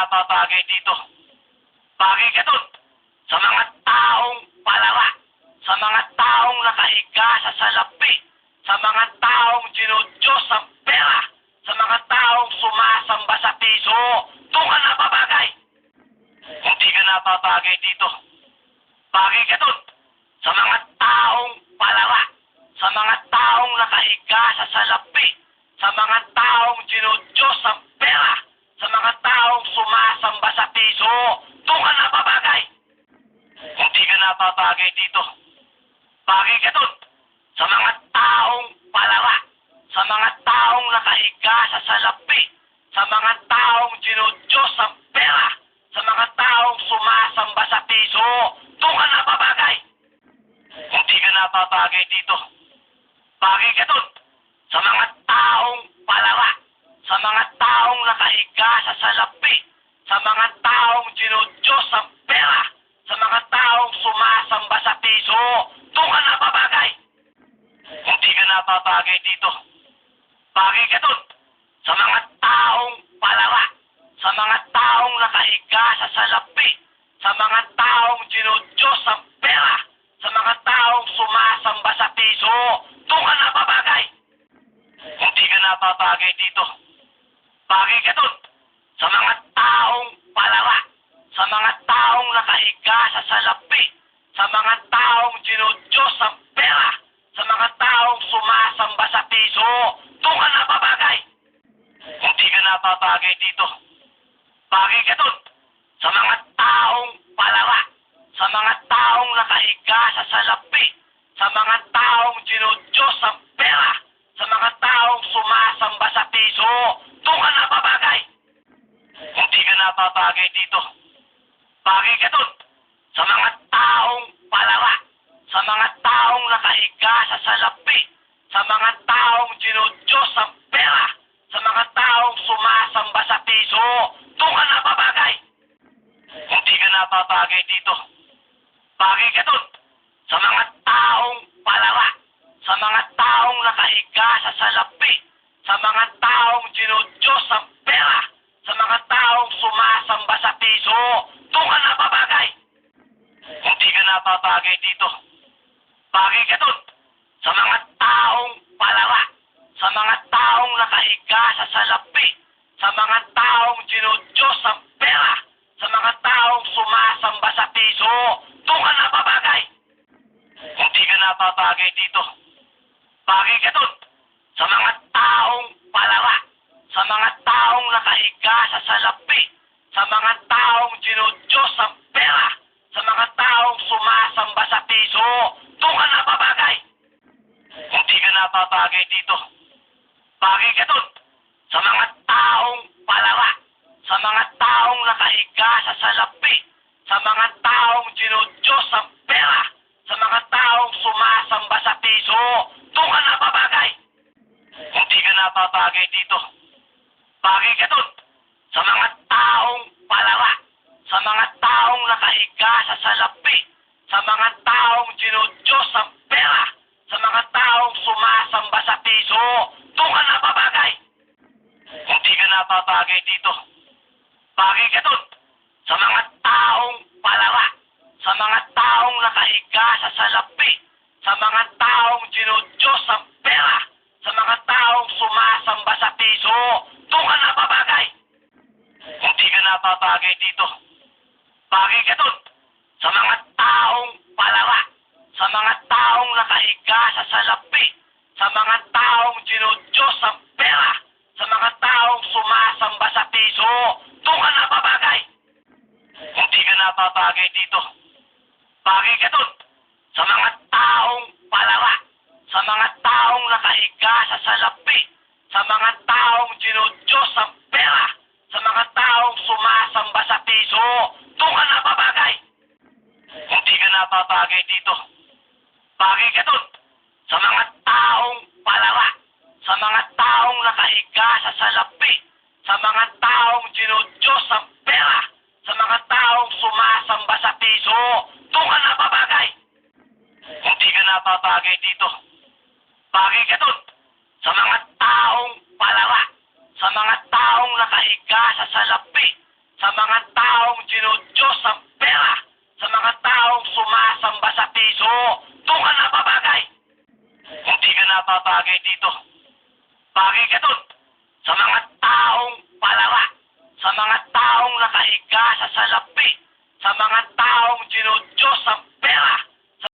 napapagay dito. Bagay ka dun sa mga taong palala, sa mga taong nakahiga sa salapi, sa mga taong ginudyos ang pera, sa mga taong sumasamba sa piso. Doon ka napapagay. Hindi ka napapagay dito. Bagay ka dun sa mga taong palala, sa mga taong nakahiga sa salapi, sa mga taong ginudyos ang napapagay dito. Bagay ka dun sa mga taong palala, sa mga taong nakahiga sa salapi, sa mga taong ginudyos ang pera, sa mga taong sumasamba sa piso. Doon ka napapagay. Hindi ka napapagay dito. Bagay ka dun sa mga taong palala, sa mga taong nakahiga sa salapi, sa mga taong ginudyos ang pera, sa mga taong sumasamba sa piso. Doon ka napapagay. Hindi ka napapagay dito. Bagay ka dun sa mga taong palala, sa mga taong nakahiga sa salapi, sa mga taong ginudyos ang nakahiga sa mga taong ginudyos ang pera, sa mga taong sumasamba sa piso. Doon ka napapagay. Hindi ka napapagay dito. Bagay ka dun sa mga taong palala, sa mga taong nakahiga sa salapi, sa mga taong ginudyos ang pera, sa mga taong sumasamba sa piso. Doon ka napapagay. Hindi ka napapagay dito. Bagay ka dun sa mga taong palala, sa mga taong nakahiga sa salapi, sa mga taong ginudyos ang pera, sa mga taong sumasamba sa piso. Doon ka napapagay. Hindi ka napapagay dito. Bagay ka dun sa mga taong palala, sa mga taong nakahiga sa salapi, sa mga taong Napapagay dito. Bagay ka dun sa mga taong palala, sa mga taong nakahiga sa salapi, sa mga taong ginudyos ang pera, sa mga taong sumasamba sa piso. Doon ka napapagay. Hindi ka napapagay dito. Bagay ka dun sa mga taong palala, sa mga taong nakahiga sa salapi, sa mga taong ginudyos sa piso. Doon ka napapagay. Hindi ka napapagay dito. Bagay ka dun sa mga taong palala, sa mga taong nakahiga sa salapi, sa mga taong ginudyos ang pera, sa mga taong sumasamba sa piso. Doon ka napapagay. Hindi ka napapagay dito. Bagay ka dun sa mga taong palala, sa mga taong nakahiga sa salapi, sa mga taong ginudyos ang pera, sa mga taong sumasamba sa piso. Doon ka napapagay. Hindi ka napapagay dito. Bagay ka dun sa mga taong palala, sa mga taong nakahiga sa salapi, sa mga taong ginudyos ang pera, sa mga taong sumasamba sa piso. Doon ka napapagay. Hindi ka napapagay dito. Bagay ka dun sa mga taong palala, sa mga taong nakahiga sa salapi, sa mga taong ginudyos ang pera, sa mga taong sumasamba sa piso. Doon ka napapagay. Hindi ka napapagay dito. Bagay ka dun sa mga taong palala, sa mga taong nakahiga sa salapi, sa mga taong ginudyos ang pera, sa mga taong sumasamba sa piso. Doon ka napapagay. Hindi ka napapagay dito. Bagay ka dun sa mga taong palala, sa mga taong nakahiga sa salapi, sa mga taong ginudyos ang pera, sa mga taong sumasamba sa piso. Doon ka napapagay. Hindi ka napapagay dito. Bagay ka dun sa mga taong palala, sa mga taong nakahiga sa salapi, sa mga taong dinudyos Napabagay dito. Bagay ka doon sa mga taong palara, sa mga taong nakahiga sa salapi, sa mga taong dinudyos ang